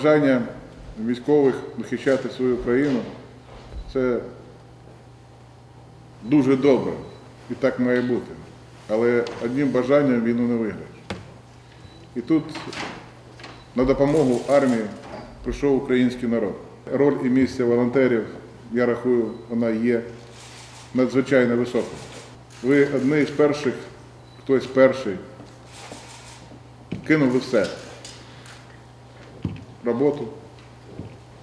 бажання військових захищати свою країну це дуже добре. І так має бути. Але одним бажанням війну не виграєш. І тут на допомогу армії прийшов український народ. Роль і місце волонтерів, я рахую, вона є надзвичайно висока. Ви одні з перших, хтось перший, кинули все. Роботу,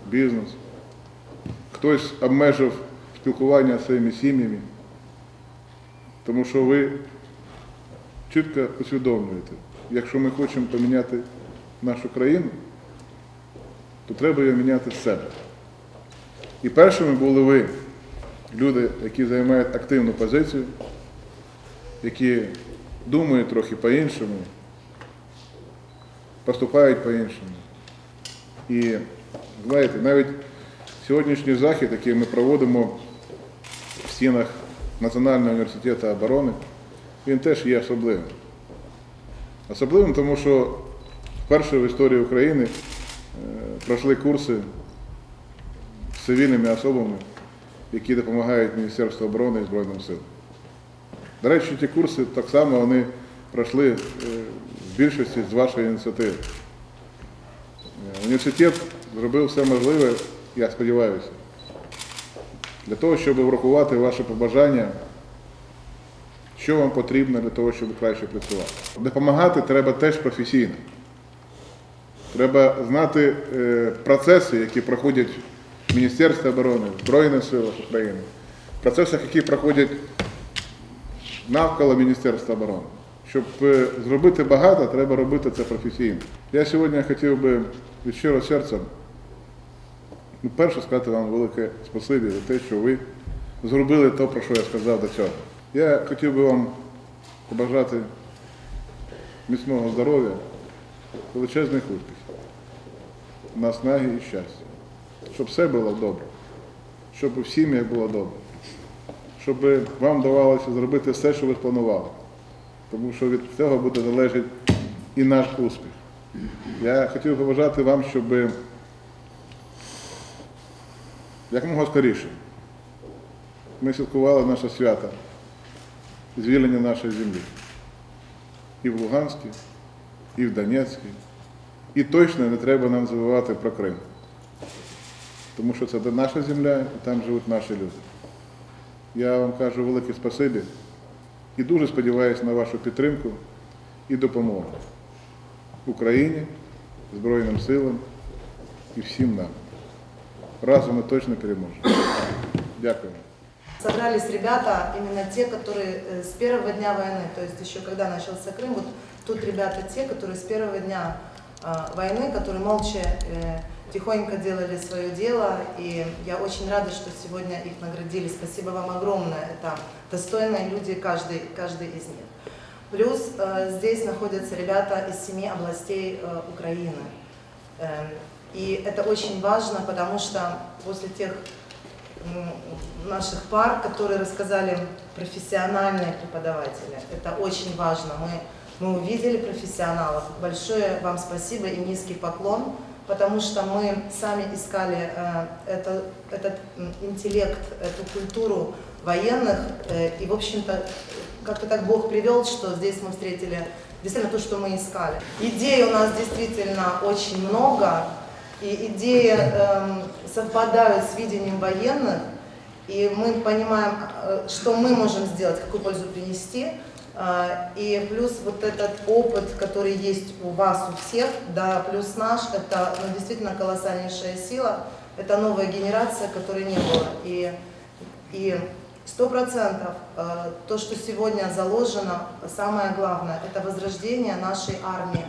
бізнес. Хтось обмежив спілкування з своїми сім'ями, тому що ви чітко усвідомлюєте, якщо ми хочемо поміняти нашу країну, то треба її міняти з себе. І першими були ви, люди, які займають активну позицію, які думають трохи по-іншому, поступають по-іншому. І знаєте, навіть сьогоднішній захід, який ми проводимо в стінах Національного університету оборони, він теж є особливим. Особливим, тому що вперше в історії України е, пройшли курси з цивільними особами, які допомагають Міністерству оборони і Збройним силам. До речі, ті курси так само вони пройшли е, в більшості з вашої ініціативи. Університет зробив все можливе, я сподіваюся, для того, щоб врахувати ваші побажання, що вам потрібно для того, щоб краще працювати. Допомагати треба теж професійно. Треба знати е, процеси, які проходять в Міністерстві оборони, в Збройних силах України, в процесах, які проходять навколо Міністерства оборони. Щоб е, зробити багато, треба робити це професійно. Я сьогодні хотів би від щирого серця, ну, перше сказати вам велике спасибі за те, що ви зробили те, про що я сказав до цього. Я хотів би вам побажати міцного здоров'я, величезних успіхів, наснаги і щастя. Щоб все було добре, щоб у сім'ях було добре, щоб вам давалося зробити все, що ви спланували. Тому що від цього буде залежати і наш успіх. Я хотів побажати вам, щоб якомога скоріше ми святкували наше свято звільнення нашої землі. І в Луганській, і в Донецькій. І точно не треба нам забувати про Крим. Тому що це наша земля і там живуть наші люди. Я вам кажу велике спасибі і дуже сподіваюся на вашу підтримку і допомогу Україні, Збройним силам і всім нам. Разом ми точно переможемо. Дякую. Собрались ребята, именно те, которые э, с первого дня войны, то есть еще когда начался Крым, вот тут ребята те, которые с первого дня а, войны, которые молча, э, тихонько делали свое дело, и я очень рада, что сегодня их наградили. Спасибо вам огромное, это достойные люди, каждый, каждый из них. Плюс э, здесь находятся ребята из семи областей э, Украины. Эм, И это очень важно, потому что после тех наших пар, которые рассказали профессиональные преподаватели. Это очень важно. Мы, мы увидели профессионалов. Большое вам спасибо и низкий поклон, потому что мы сами искали э, это, этот интеллект, эту культуру военных. э, и, в общем-то, как-то так Бог привел, что здесь мы встретили действительно то, что мы искали. Идей у нас действительно очень много. И идеи эм, совпадают с видением военных, и мы понимаем, э, что мы можем сделать, какую пользу принести. Э, И плюс вот этот опыт, который есть у вас, у всех, да, плюс наш, это ну, действительно колоссальнейшая сила, это новая генерация, которой не было. И, и сто процентов э, то, что сегодня заложено, самое главное, это возрождение нашей армии,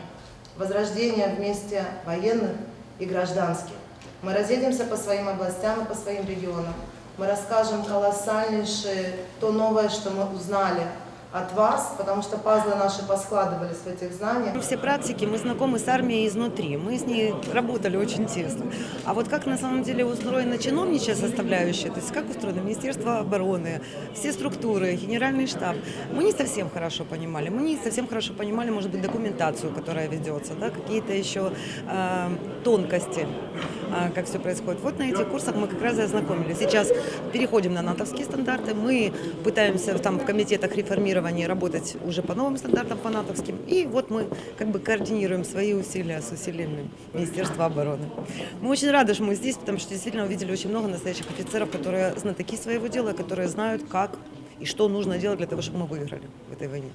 возрождение вместе военных и гражданских. Мы разъедемся по своим областям и по своим регионам. Мы расскажем колоссальнейшее, то новое, что мы узнали от вас, потому что пазлы наши поскладывались в этих знаниях. Все практики, мы знакомы с армией изнутри, мы с ней работали очень тесно. А вот как на самом деле устроена чиновничья составляющая, то есть как устроено Министерство обороны, все структуры, генеральный штаб, мы не совсем хорошо понимали. Мы не совсем хорошо понимали, может быть, документацию, которая ведется, да, какие-то еще э, тонкости, э, как все происходит. Вот на этих курсах мы как раз и ознакомились. Сейчас переходим на натовские стандарты, мы пытаемся там в комитетах реформирования работать уже по новым стандартам, по натовским. И вот мы как бы координируем свои усилия с усилиями Министерства обороны. Мы очень рады, что мы здесь, потому что действительно увидели очень много настоящих офицеров, которые знатоки своего дела, которые знают, как и что нужно делать для того, чтобы мы выиграли в этой войне.